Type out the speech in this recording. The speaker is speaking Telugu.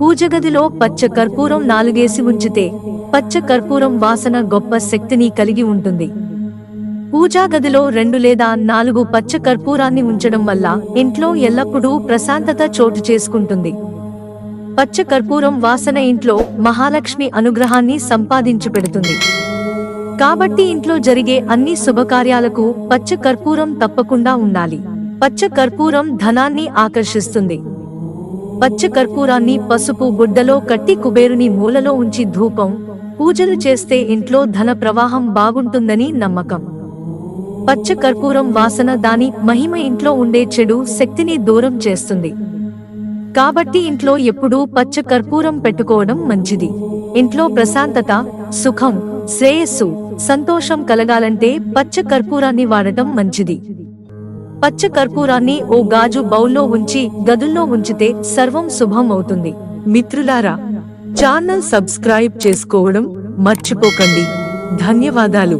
పూజగదిలో పచ్చ కర్పూరం నాలుగేసి ఉంచితే పచ్చ కర్పూరం వాసన గొప్ప శక్తిని కలిగి ఉంటుంది. పూజా గదిలో రెండు లేదా నాలుగు పచ్చ కర్పూరాన్ని ఉంచడం వల్ల ఇంట్లో ఎల్లప్పుడూ ప్రశాంతత చోటు చేసుకుంటుంది. పచ్చ కర్పూరం వాసన ఇంట్లో మహాలక్ష్మి అనుగ్రహాన్ని సంపాదించి పెడుతుంది. కాబట్టి ఇంట్లో జరిగే అన్ని శుభకార్యాలకు పచ్చ కర్పూరం తప్పకుండా ఉండాలి. పచ్చ కర్పూరం ధనాన్ని ఆకర్షిస్తుంది. పచ్చ కర్పూరాన్ని పసుపు గుడ్డలో కట్టి కుబేరుని మూలలో ఉంచి ధూపం పూజలు చేస్తే ఇంట్లో ధన ప్రవాహం బాగుంటుందని నమ్మకం. పచ్చ కర్పూరం వాసన దాని మహిమ ఇంట్లో ఉండే చెడు శక్తిని దూరం చేస్తుంది. కాబట్టి ఇంట్లో ఎప్పుడూ పచ్చ కర్పూరం పెట్టుకోవడం మంచిది. ఇంట్లో ప్రశాంతత సుఖం శ్రేయస్సు సంతోషం కలగాలంటే పచ్చ కర్పూరాన్ని వాడటం మంచిది. పచ్చ కర్పూరాన్ని ఓ గాజు బౌల్లో ఉంచి గదుల్లో ఉంచితే సర్వం శుభం అవుతుంది మిత్రులారా ఛానల్ సబ్స్క్రైబ్ చేసుకోవడం మర్చిపోకండి. ధన్యవాదాలు.